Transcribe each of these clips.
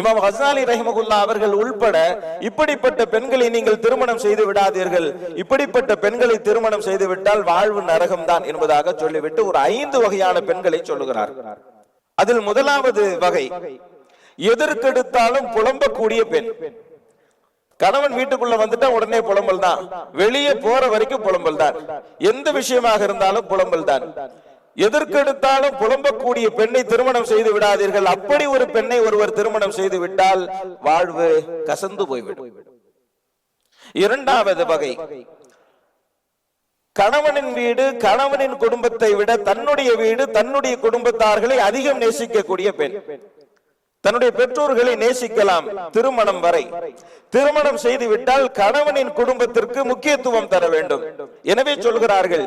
இமாம் ஹசாலி ரஹிமகுல்லா அவர்கள் உள்பட இப்படிப்பட்ட பெண்களை நீங்கள் திருமணம் செய்து விடாதீர்கள். இப்படிப்பட்ட பெண்களை திருமணம் செய்து விட்டால் வாழ்வு நரகம் தான் என்பதாக சொல்லிவிட்டு ஒரு ஐந்து வகையான பெண்களை சொல்லுகிறார். அதில் முதலாவது வகை எதற்கெடுத்தாலும் புலம்பக்கூடிய பெண். கணவன் வீட்டுக்குள்ள வந்துட்டா உடனே புலம்பல் தான். வெளியே போற வரைக்கும் புலம்பல் தான். எந்த விஷயமாக இருந்தாலும் புலம்பல் தான். எதற்கெடுத்தாலும் புலம்பக்கூடிய பெண்ணை திருமணம் செய்து விடாதீர்கள். அப்படி ஒரு பெண்ணை ஒருவர் திருமணம் செய்து விட்டால் வாழ்வு கசந்து போய்விடும். இரண்டாவது வகை. கணவனின் வீடு கணவனின் குடும்பத்தை விட தன்னுடைய வீடு தன்னுடைய குடும்பத்தார்களை அதிகம் நேசிக்கக்கூடிய பெண். தன்னுடைய பெற்றோர்களை நேசிக்கலாம் திருமணம் வரை. திருமணம் செய்து விட்டால் கணவனின் குடும்பத்திற்கு முக்கியத்துவம் தர வேண்டும். எனவே சொல்கிறார்கள்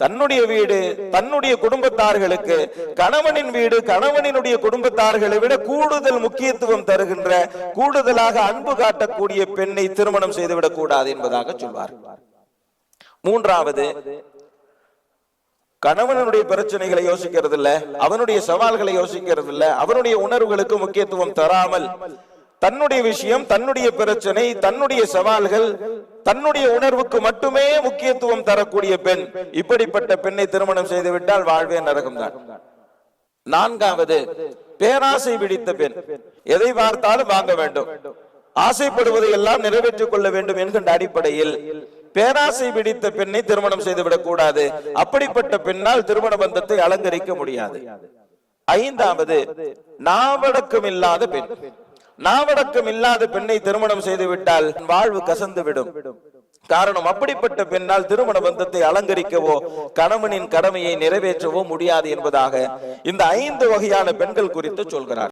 தன்னுடைய வீடு தன்னுடைய குடும்பத்தார்களுக்கு கணவனின் வீடு கணவனினுடைய குடும்பத்தார்களை விட கூடுதல் முக்கியத்துவம் தருகின்ற கூடுதலாக அன்பு காட்டக்கூடிய பெண்ணை திருமணம் செய்துவிடக் கூடாது என்பதாக சொல்வார். மூன்றாவது கணவனுடைய பிரச்சனைகளை யோசிக்கிறது இல்ல அவனுடைய சவால்களை யோசிக்கிறது இல்ல அவனுடைய உணர்வுகளுக்கு முக்கியத்துவம் தராமல் தன்னுடைய விஷயம் தன்னுடைய பிரச்சனை தன்னுடைய சவால்கள் தன்னுடைய உணர்வுக்கு மட்டுமே முக்கியத்துவம் தரக்கூடிய பெண் இப்படிப்பட்ட பெண்ணை திருமணம் செய்து விட்டால் வாழ்வே நரகம்தான். நான்காவது பேராசை பிடித்த பெண். எதை பார்த்தாலும் வாங்க வேண்டும். ஆசைப்படுவதை எல்லாம் நிறைவேற்றிக் கொள்ள வேண்டும் என்கின்ற அடிப்படையில் பேராசை பிடித்த பெண்ணை திருமணம் செய்துவிடக் கூடாது. அப்படிப்பட்ட பெண்ணால் திருமண பந்தத்தை அலங்கரிக்க முடியாது. ஐந்தாவது நாவடக்கம் இல்லாத பெண். நாவடக்கம் இல்லாத பெண்ணை திருமணம் செய்து விட்டால் வாழ்வு கசந்து விடும். காரணம் அப்படிப்பட்ட பெண்ணால் திருமண பந்தத்தை அலங்கரிக்கவோ கணவனின் கடமையை நிறைவேற்றவோ முடியாது என்பதாக இந்த ஐந்து வகையான பெண்கள் குறித்து சொல்கிறார்.